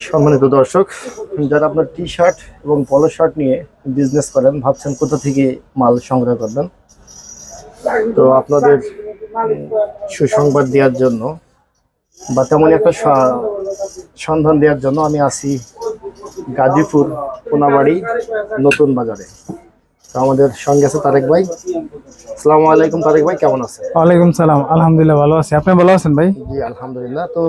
সম্মানিত দর্শক, যারা আপনার টি শার্ট এবং পলো শার্ট নিয়ে বিজনেস করেন, ভাবছেন কোথা থেকে মাল সংগ্রহ করবেন? তো আপনাদের সুসংবাদ দেওয়ার জন্য বা তেমন একটা সন্ধান দেওয়ার জন্য আমি আছি গাজীপুর, কোনাবাড়ি, নতুন বাজারে। তো আমাদের সঙ্গে আছে তারেক ভাই। আসসালামু আলাইকুম তারেক ভাই কেমন আছেন? ওয়ালাইকুম সালাম আলহামদুলিল্লাহ ভালো আছি। আপনি ভালো আছেন ভাই? জি আলহামদুলিল্লাহ। তো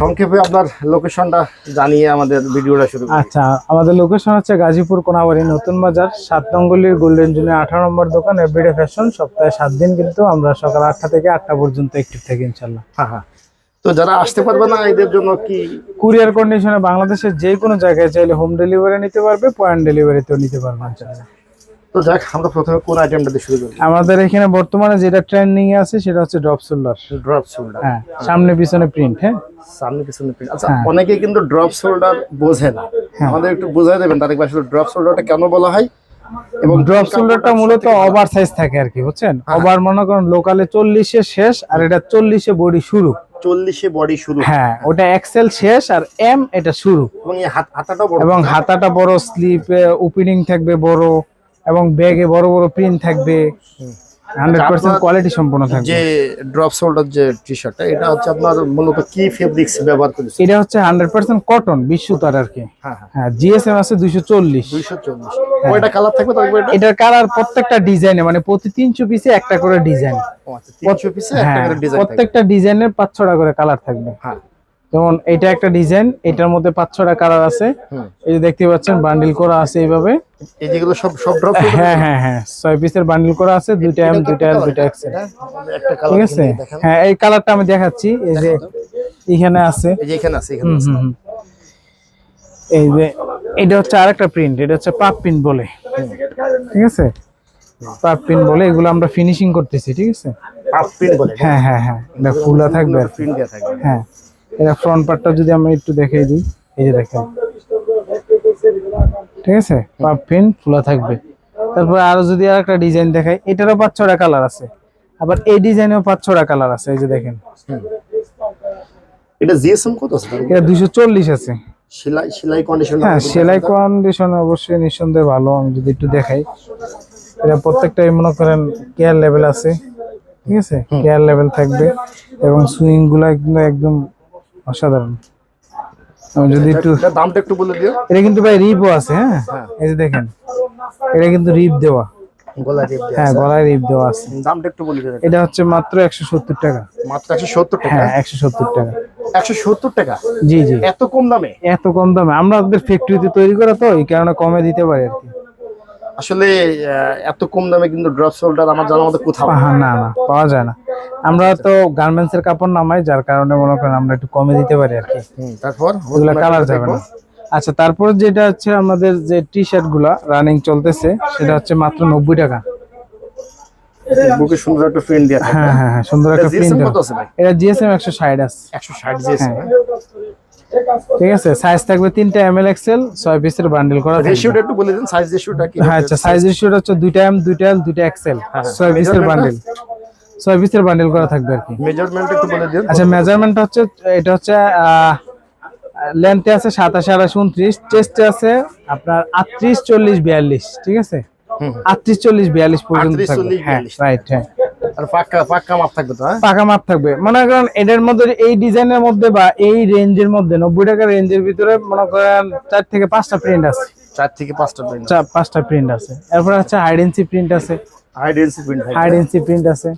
সংক্ষেপে আপনার লোকেশনটা জানিয়ে আমাদের ভিডিওটা শুরু করি। আচ্ছা আমাদের লোকেশন হচ্ছে গাজীপুর কোনাবাড়ি নতুন বাজার সাত নম্বরের গোল্ডেন জুনে আঠারো নম্বর দোকান এভরিডে ফ্যাশন সপ্তাহে সাত দিন কিন্তু আমরা সকাল আটটা থেকে আটটা পর্যন্ত অ্যাক্টিভ থাকি ইনশাল্লাহ হ্যাঁ হ্যাঁ। তো যারা আসতে পারবে না এদের জন্য কি? কুরিয়ার কন্ডিশনে বাংলাদেশের যে কোনো জায়গায় চাইলে হোম ডেলিভারি নিতে পারবে পয়েন্ট ডেলিভারিতেও নিতে পারবে ইনশাল্লাহ তো যাক আমরা প্রথমে কোন আইটেমটা দিয়ে শুরু করি আমাদের এখানে বর্তমানে যেটা ট্রেন্ডিং এ আছে সেটা হচ্ছে ড্রপ সোল্ডার ড্রপ শোল্ডার হ্যাঁ সামনে পিছনে প্রিন্ট হ্যাঁ? সামনে পিছনে print। আচ্ছা হ্যাঁ। অনেকেই কিন্তু ড্রপ শোল্ডার বোঝে না। আমাদের একটু বোঝাই দেবেন তারেক ভাই আসলে ড্রপ শোল্ডারটা কেন বলা হয়? এবং ড্রপ শোল্ডারটা মূলত ওভার সাইজ থাকে আর কি বুঝছেন? ওভার মনে করেন লোকালে চল্লিশে শেষ আর এটা চল্লিশে বডি শুরু। চল্লিশে বডি শুরু। হ্যাঁ ওটা এক্সেল শেষ আর এম এটা শুরু। এবং বড়। এবং হাতাটা বড় স্লিপ ওপেনিং থাকবে বড়। এবং ব্যাগে বড় বড় প্রিন্ট থাকবে। হান্ড্রেড পার্সেন্ট কোয়ালিটি সম্পূর্ণ থাকবে। যে ড্রপ শোল্ডার যে টি শার্টটা এটা হচ্ছে আপনার মূলত কি ফেব্রিক্স ব্যবহার করেছে এটা হচ্ছে হান্ড্রেড পার্সেন্ট কটন বিশ্ব তার আর কি। হ্যাঁ হ্যাঁ। হ্যাঁ জিএসএম আছে দুইশো চল্লিশ। দুইশো চল্লিশ। কয়টা কালার থাকবে এটার কালার প্রত্যেকটা ডিজাইনে মানে প্রতি তিনশো পিসে একটা করে ডিজাইন আচ্ছা হ্যাঁ প্রত্যেকটা ডিজাইনের পাঁচ ছটা করে কালার থাকবে। হ্যাঁ। যেমন এটা একটা ডিজাইন এটার মধ্যে পাঁচ ছটা কালার আছে। এই যে দেখতে পাচ্ছেন বান্ডিল করা আছে এইভাবে। এই যেগুলো সব সব ড্রপ হ্যাঁ হ্যাঁ হ্যাঁ ছয় পিসের বান্ডিল করা আছে দুইটা এম দুইটা এল দুইটা একটা ঠিক আছে? হ্যাঁ এই কালারটা আমি দেখাচ্ছি এই যে এখানে আছে। এই যে এখানে আছে এখানে আছে। এই যে এটা হচ্ছে আরেকটা প্রিন্ট এটা হচ্ছে পাপ প্রিন্ট বলে। ঠিক আছে? পাপ প্রিন্ট বলে এগুলো আমরা ফিনিশিং করতেছি ঠিক আছে? পাপ প্রিন্ট বলে হ্যাঁ হ্যাঁ হ্যাঁ এটা ফুলা থাকবে আর। প্রিন্ট দেওয়া থাকবে। হ্যাঁ। এটা ফ্রন্ট পার্টটা যদি আমরা একটু দেখিয়ে দিই এই যে দেখেন। ঠিক আছে? পাপ পিন খোলা থাকবে। তারপর আরও যদি আর একটা ডিজাইন দেখাই এটারও পাঁচ ছটা কালার আছে। আবার এই ডিজাইনেও পাঁচ ছটা কালার আছে এই যে দেখেন। এটা জিএসএম কত আছে? এটা দুইশো চল্লিশ আছে। সেলাই সেলাই কন্ডিশন হ্যাঁ সেলাই কন্ডিশন অবশ্যই নিঃসন্দেহে ভালো আমি যদি একটু দেখাই। এটা প্রত্যেকটাই মনে করেন কেয়ার লেভেল আছে। ঠিক আছে? কেয়ার লেভেল থাকবে এবং সুইংগুলা কিন্তু একদম অসাধারণ। যদি একটু দামটা একটু বলে দিও। এটা কিন্তু ভাই রিপও আছে হ্যাঁ? এই যে দেখেন এটা কিন্তু রিপ দেওয়া। গলা রেট দেওয়া হ্যাঁ রিপ দেওয়া আছে। দামটা একটু বলে দিও। এটা হচ্ছে মাত্র একশো সত্তর টাকা। মাত্র টাকা? হ্যাঁ একশো সত্তর টাকা। একশো সত্তর টাকা? জি জি। এত কম দামে? এত কম দামে। আমরা আমাদের ফ্যাক্টরিতে তৈরি করা তো এই কারণে কমে দিতে পারি আর কি। আসলে এত কম দামে কিন্তু ড্রপ শোল্ডার আমার জানার মধ্যে কোথাও না না পাওয়া যায় না। আমরা তো গার্মেন্টস এর কাপড় নামাই যার কারণে মনে করেন আমরা একটু কমে দিতে পারি আর কি। তারপর? ওগুলা কালার যাবে না। আচ্ছা তারপর যেটা হচ্ছে আমাদের যে টি শার্টগুলা রানিং চলতেছে সেটা হচ্ছে মাত্র নব্বই টাকা। বুকে সুন্দর একটা প্রিন্ট হ্যাঁ হ্যাঁ হ্যাঁ সুন্দর একটা প্রিন্ট এটা জিএসএম একশো ষাট আছে। একশো ষাট জিএসএম ঠিক আছে সাইজ থাকবে তিনটা এম এল এক্সেল ছয় পিসের বান্ডেল করা রেশিওটা একটু বলে দিন সাইজ রেশিওটা কি? হ্যাঁ আচ্ছা সাইজ রেশিওটা হচ্ছে দুইটা এম দুইটা এল দুইটা এক্সেল হ্যাঁ, ছয় পিসের? বান্ডেল ছয় পিসের বান্ডেল করা থাকবে আর কি। মেজারমেন্ট একটু বলে দিন। আচ্ছা মেজারমেন্ট হচ্ছে এটা হচ্ছে লেন্থে আছে সাতাশ আঠাশ উনত্রিশ চেস্টে আছে আপনার আটত্রিশ চল্লিশ বিয়াল্লিশ ঠিক আছে? আটত্রিশ চল্লিশ বিয়াল্লিশ পর্যন্ত থাকবে। হ্যাঁ রাইট হ্যাঁ। আর পাক্কা পাক্কা মাপ থাকবে তো হ্যাঁ? পাকা মাপ থাকবে। মনে করেন এটার মধ্যে এই ডিজাইনের মধ্যে বা এই রেঞ্জের মধ্যে নব্বই টাকা রেঞ্জের ভিতরে মনে করেন চার থেকে পাঁচটা প্রিন্ট আছে। চার থেকে পাঁচটা প্রিন্ট চার পাঁচটা প্রিন্ট আছে। এরপর হচ্ছে হাইডেন্সি প্রিন্ট আছে। High density print high density print আছে।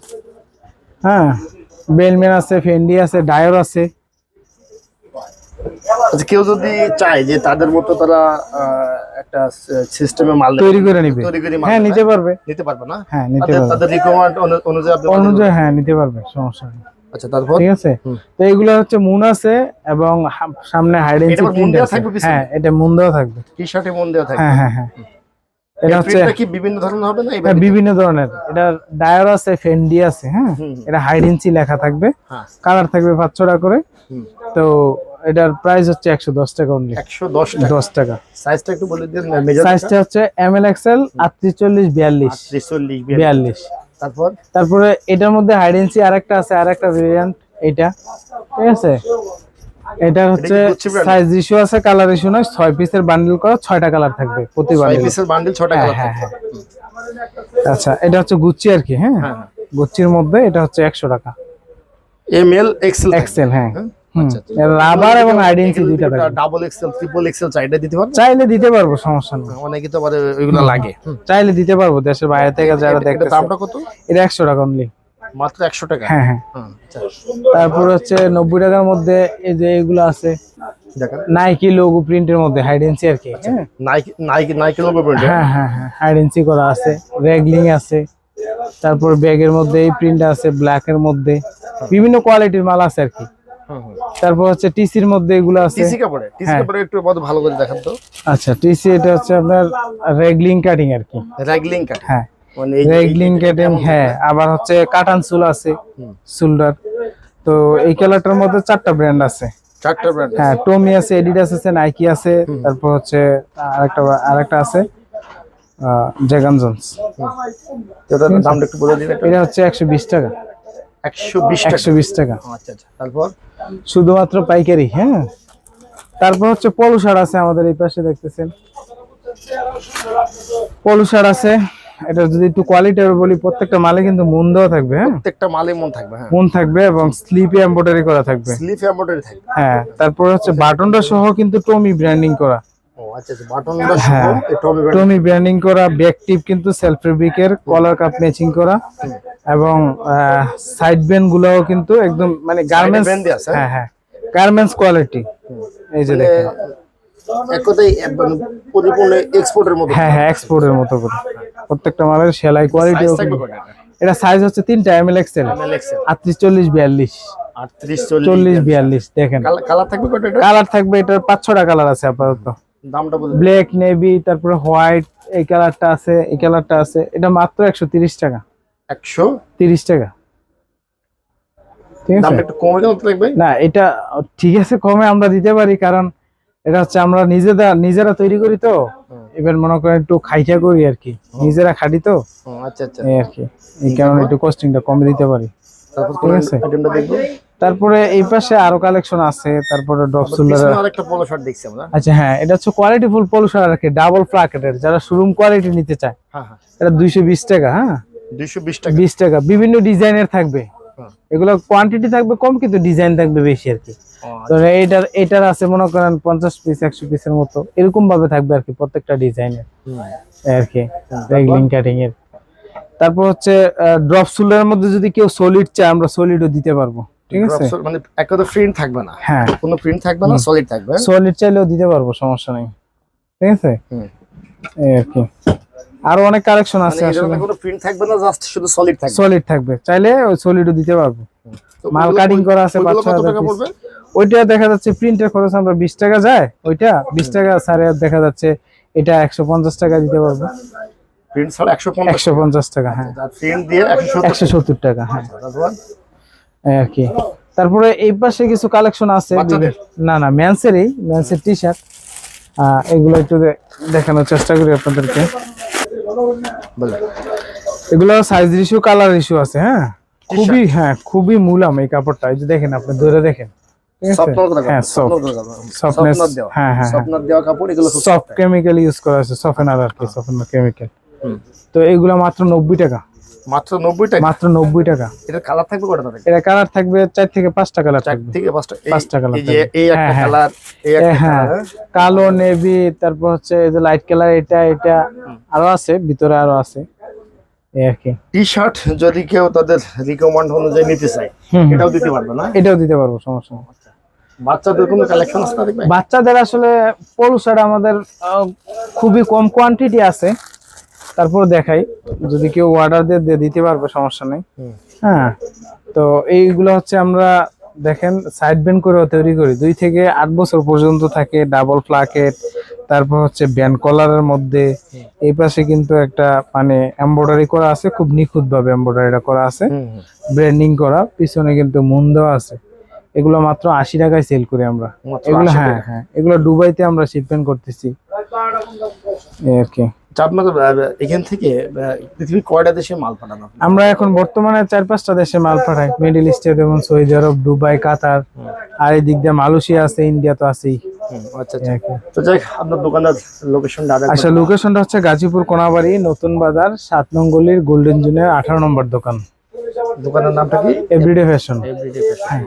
হ্যাঁ বেলমেন আছে ফেন্ডি আছে ডায়র আছে। আচ্ছা কেউ যদি চায় যে তাদের মতো তারা একটা সিস্টেমে মাল তৈরি করে নিবে। তৈরি করে হ্যাঁ নিতে পারবে। নিতে পারবে না? হ্যাঁ নিতে পারবে। তাদের রিকোয়ারমেন্ট অনুযায়ী অনুযায়ী হ্যাঁ নিতে পারবে সমস্যা নেই। আচ্ছা তারপর? ঠিক আছে? তো এগুলো হচ্ছে মুন আছে এবং সামনে মুন থাকবে হ্যাঁ এটা মুন দেওয়া থাকবে। টি শার্টে মন দেওয়া থাকে হ্যাঁ হ্যাঁ হ্যাঁ। এটা হচ্ছে কি বিভিন্ন ধরনের হবে না বিভিন্ন ধরনের। এটা ডায়ার আছে ফেন্ডি আছে হ্যাঁ। এটা হাইডেন্সি লেখা থাকবে। কালার থাকবে করে। তো এটার প্রাইস হচ্ছে একশো দশ টাকা অনলি একশো দশ টাকা। দশ টাকা। সাইজটা একটু বলে দিন মেজার সাইজটা হচ্ছে এম এল এক্সেল আটত্রিশ চল্লিশ বিয়াল্লিশ। চল্লিশ বিয়াল্লিশ। তারপর? তারপরে এটার মধ্যে হাইডেন্সি আরেকটা আছে আরেকটা ভেরিয়েন্ট এটা ঠিক আছে? এটা হচ্ছে সাইজ ইস্যু আছে কালার ইস্যু নয় ছয় পিসের বান্ডেল করা ছয়টা কালার থাকবে প্রতি বান্ডিল পিসের বান্ডিল ছটা হ্যাঁ কালার হ্যাঁ হ্যাঁ। আচ্ছা এটা হচ্ছে গুচ্ছি আর কি হ্যাঁ? হ্যাঁ, গুচ্ছির মধ্যে এটা হচ্ছে একশো টাকা। এম এল এক্সেল এক্সেল হ্যাঁ? রাবার এবং আইডেন্সি দুইটা ডাবল এক্সেল ট্রিপল এক্সেল চাইটা দিতে পারবেন চাইলে দিতে পারব সমস্যা নেই। অনেকে তো ওইগুলো লাগে। চাইলে দিতে পারব দেশের বাইরে থেকে যারা এটা- এটা দেখতে দামটা কত? এটা একশো টাকা অনলি মাত্র একশো টাকা? হ্যাঁ হ্যাঁ। আচ্ছা। তারপর হচ্ছে নব্বই টাকার মধ্যে এই যে এগুলো আছে নাইকি লোগো প্রিন্টের মধ্যে হাইডেন্সি আর কি Nike Nike Nike logo print হ্যাঁ হ্যাঁ হ্যাঁ হাইডেন্সি করা আছে রেগলিং আছে। তারপর ব্যাগের মধ্যে এই প্রিন্ট আছে ব্ল্যাক এর মধ্যে। বিভিন্ন কোয়ালিটির মাল আছে আর কি। তারপর হচ্ছে টিসির মধ্যে এগুলো আছে। টিসি কাপড়ে? টিসি হ্যাঁ। কাপড়ে একটু বড় ভালো করে দেখান তো। আচ্ছা টিসি এটা হচ্ছে আপনার রেগলিং কাটিং আর কি। র্যাগলিং কাট? হ্যাঁ। মানে রেগলিং কাটিং হ্যাঁ। আবার হচ্ছে কাটান চুল আছে হুম। তো এই কালারটার মধ্যে চারটা ব্র্যান্ড আছে। চারটা ব্র্যান্ড হ্যাঁ টমি আছে এডিডাস আছে নাইকি আছে তারপর হচ্ছে আরেকটা আরেকটা আছে জেগান জন্স এটার দামটা একটু বলে একটু এটা হচ্ছে একশো বিশ টাকা। 120 টাকা। একশো বিশ টাকা। আচ্ছা আচ্ছা। তারপর? শুধুমাত্র পাইকারি হ্যাঁ? তারপর হচ্ছে পলু শাড় আছে আমাদের এই পাশে দেখতেছেন। পলু শাড় আছে। এটা যদি একটু কোয়ালিটি বলি প্রত্যেকটা মালে কিন্তু মন দেওয়া থাকবে হ্যাঁ? প্রত্যেকটা মালে মন থাকবে হ্যাঁ। মন থাকবে এবং স্লিপে এমব্রয়ডারি করা থাকবে। স্লিভ এমব্রয়ডারি থাকবে। হ্যাঁ তারপর হচ্ছে বাটনটা সহ কিন্তু টমি ব্র্যান্ডিং করা। আচ্ছা আচ্ছা বাটনটা হ্যাঁ। টমি ব্র্যান্ডিং করা ব্যাক টিপ কিন্তু সেলফ ফেব্রিকের কলার কাপ ম্যাচিং করা এবং সাইড বেন গুলাও কিন্তু একদম মানে গার্মেন্টস হ্যাঁ হ্যাঁ গার্মেন্টস কোয়ালিটি এই যে দেখেন। এক কথায় মানে পরিপূর্ণ এক্সপোর্টের মতো। হ্যাঁ হ্যাঁ এক্সপোর্টের মতো করে। প্রত্যেকটা মালের সেলাই কোয়ালিটি এটা সাইজ হচ্ছে তিনটা এম এল এক্সেল আটত্রিশ চল্লিশ বিয়াল্লিশ। চল্লিশ বিয়াল্লিশ। দেখেন। কালার থাকবে কালার থাকবে এটার পাঁচ ছটা কালার আছে আপাতত। দামটা ব্ল্যাক নেভি তারপরে হোয়াইট এই কালারটা আছে এই কালারটা আছে। এটা মাত্র টাকা। 100 তিরিশ টাকা। ঠিক আছে? একটু কমে কেন থাকবে না এটা ঠিক আছে কমে আমরা দিতে পারি কারণ এটা হচ্ছে আমরা নিজেরা নিজেরা তৈরি করি তো। এবার মনে করেন একটু খাইটা করি আর কি। নিজেরা খাটি তো। আচ্ছা আচ্ছা। এই আর কি। এই কারণে একটু কস্টিংটা কমে দিতে পারি। ঠিক আছে। তারপরে এই পাশে আরও কালেকশন আছে তারপরে ডপ সোল্ডার আরেকটা পলো শার্ট দেখছি আমরা। আচ্ছা হ্যাঁ এটা হচ্ছে কোয়ালিটি ফুল পলিউশন আর কি ডাবল ফ্লাকেটের যারা শোরুম কোয়ালিটি নিতে চায়। হ্যাঁ হ্যাঁ। এটা দুইশো বিশ টাকা হ্যাঁ? 220 টাকা। বিভিন্ন ডিজাইনের থাকবে। হ্যাঁ। এগুলো কোয়ান্টিটি থাকবে কম কিন্তু ডিজাইন থাকবে বেশি আর কি। তো এইটার এটার আছে মনে করেন পঞ্চাশ পিস একশো পিসের মতো এরকম ভাবে থাকবে আর কি প্রত্যেকটা ডিজাইনের আর কি রেগলিং কাটিং এর। তারপর হচ্ছে ড্রপ সোলের মধ্যে যদি কেউ সলিড চায় আমরা সলিডও দিতে পারব। ঠিক আছে। মানে এক কথা প্রিন্ট থাকবে না। হ্যাঁ। কোনো প্রিন্ট থাকবে না সলিড থাকবে? সলিড চাইলেও দিতে পারব সমস্যা নেই। ঠিক আছে? এই আর কি। আরও অনেক কালেকশন মানে আছে আসলে। কোনো প্রিন্ট থাকবে না জাস্ট শুধু সলিড থাকবে। সলিড থাকবে। চাইলে ওই সলিডও দিতে পারব। মাল কাটিং করা আছে ওইগুলো পাঁচ কত ছয় টাকা পড়বে? ওইটা দেখা যাচ্ছে প্রিন্টের খরচ আমরা বিশ টাকা যায়। ওইটা বিশ টাকা সাড়ে দেখা যাচ্ছে। এটা একশো পঞ্চাশ টাকা দিতে পারব। প্রিন্ট ছাড়া 150 একশো পঞ্চাশ টাকা হ্যাঁ। প্রিন্ট দিয়ে 170 একশো সত্তর টাকা হ্যাঁ। এই আর কি। তারপরে এই পাশে কিছু কালেকশন আছে? না না ম্যান্সেরই ম্যান্সের টি শার্ট এগুলো একটু দেখানোর চেষ্টা করি আপনাদেরকে। এগুলো সাইজ ইস্যু কালার ইস্যু আছে হ্যাঁ? খুবই হ্যাঁ খুবই মূলাম এই কাপড়টা। এই যে দেখেন আপনি ধরে দেখেন। হ্যাঁ হ্যাঁ, হ্যাঁ, সফট কেমিক্যাল ইউজ করা আছে সফেনার আর কি সফেনার কেমিক্যাল তো এগুলো মাত্র নব্বই টাকা। মাত্র 90 টাকা? মাত্র নব্বই টাকা। এটা কালার থাকবে কয়টা এটা কালার থাকবে চার থেকে কালার থেকে থাকবে। এই একটা হ্যাঁ, হ্যাঁ। কালার এই একটা হ্যাঁ। কালো নেভি তারপর হচ্ছে এই যে লাইট কালার এটা এটা আরও আছে ভিতরে আরও আছে। টি শার্ট যদি কেউ তাদের রিকমেন্ড অনুযায়ী নিতে চায়। এটাও দিতে পারবে না? এটাও দিতে পারব সমস্যা বাচ্চাদের কোনো কালেকশন আছে বাচ্চাদের আসলে পলু শার্ট আমাদের খুবই কম কোয়ান্টিটি আছে। তারপর দেখাই যদি কেউ অর্ডার দিয়ে দিতে পারবে সমস্যা নেই। হ্যাঁ তো এইগুলো হচ্ছে আমরা দেখেন সাইড বেন্ড করে তৈরি করি। দুই থেকে আট বছর পর্যন্ত থাকে ডাবল ফ্লাকেট তারপর হচ্ছে ব্যান্ড কলারের মধ্যে। এই পাশে কিন্তু একটা মানে এমব্রয়ডারি করা আছে খুব নিখুঁত ভাবে এমব্রয়ডারিটা করা আছে। ব্র্যান্ডিং করা পিছনে কিন্তু মুন দেওয়া আছে। এগুলো মাত্র আশি টাকায় সেল করি আমরা। এগুলো হ্যাঁ হ্যাঁ এগুলো দুবাইতে আমরা শিপমেন্ট করতেছি। এই আর কি। আচ্ছা, এখান থেকে পৃথিবীর কয়টা দেশে মাল পাঠান আমরা এখন বর্তমানে চার পাঁচটা দেশে মাল পাঠাই। মিডিল ইস্টে যেমন সৌদি আরব দুবাই কাতার আর এই দিক দিয়ে মালয়েশিয়া আছে ইন্ডিয়া তো আছেই। আচ্ছা এই আচ্ছা আচ্ছা লোকেশনটা হচ্ছে গাজীপুর কোনাবাড়ি নতুন বাজার সাত নং গলির গোল্ডেন জুনের আঠারো নম্বর দোকান। দোকানের নামটা কি? Everyday fashion everyday fashion